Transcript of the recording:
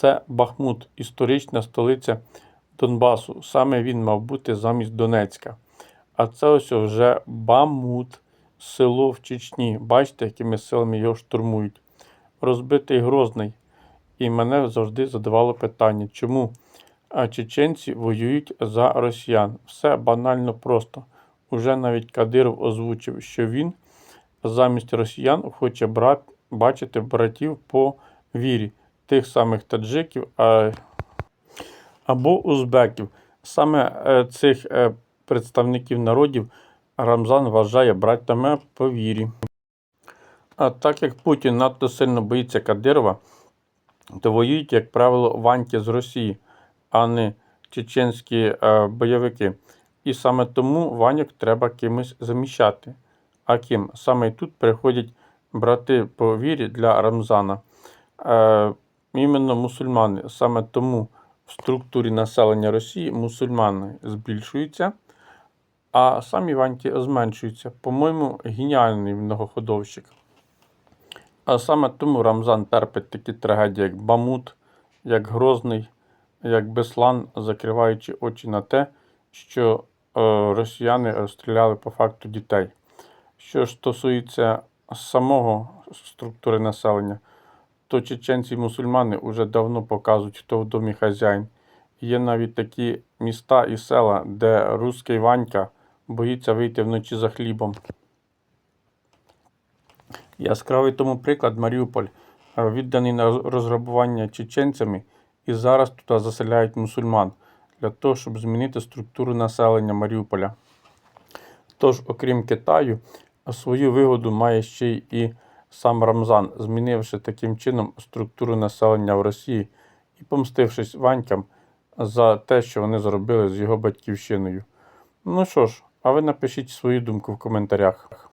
Це Бахмут, історична столиця Донбасу. Саме він мав бути замість Донецька. А це ось вже Бамут, село в Чечні. Бачите, якими силами його штурмують. Розбитий Грозний. І мене завжди задавало питання, чому чеченці воюють за росіян. Все банально просто. Уже навіть Кадиров озвучив, що він замість росіян хоче брат, бачити братів по вірі, тих самих таджиків а, або узбеків. Саме е, цих е, представників народів Рамзан вважає братями по вірі. А так як Путін надто сильно боїться Кадирова, то воюють, як правило, ваньки з Росії, а не чеченські е, бойовики. І саме тому ваньок треба кимось заміщати. А ким? Саме тут приходять брати по вірі для Рамзана. Іменно мусульмани. Саме тому в структурі населення Росії мусульмани збільшуються, а самі ваньки зменшуються. По-моєму, геніальний многоходовщик. А саме тому Рамзан терпить такі трагедії, як Бамут, як Грозний, як Беслан, закриваючи очі на те, що е, росіяни розстріляли по факту дітей. Що ж стосується самого структури населення, то чеченці мусульмани вже давно показують, хто в домі хазяїн. Є навіть такі міста і села, де русський Ванька боїться вийти вночі за хлібом. Яскравий тому приклад Маріуполь, е, відданий на розграбування чеченцями, і зараз туди заселяють мусульман для того, щоб змінити структуру населення Маріуполя. Тож, окрім Китаю, свою вигоду має ще й і сам Рамзан, змінивши таким чином структуру населення в Росії і помстившись Ванькам за те, що вони зробили з його батьківщиною. Ну що ж, а ви напишіть свою думку в коментарях.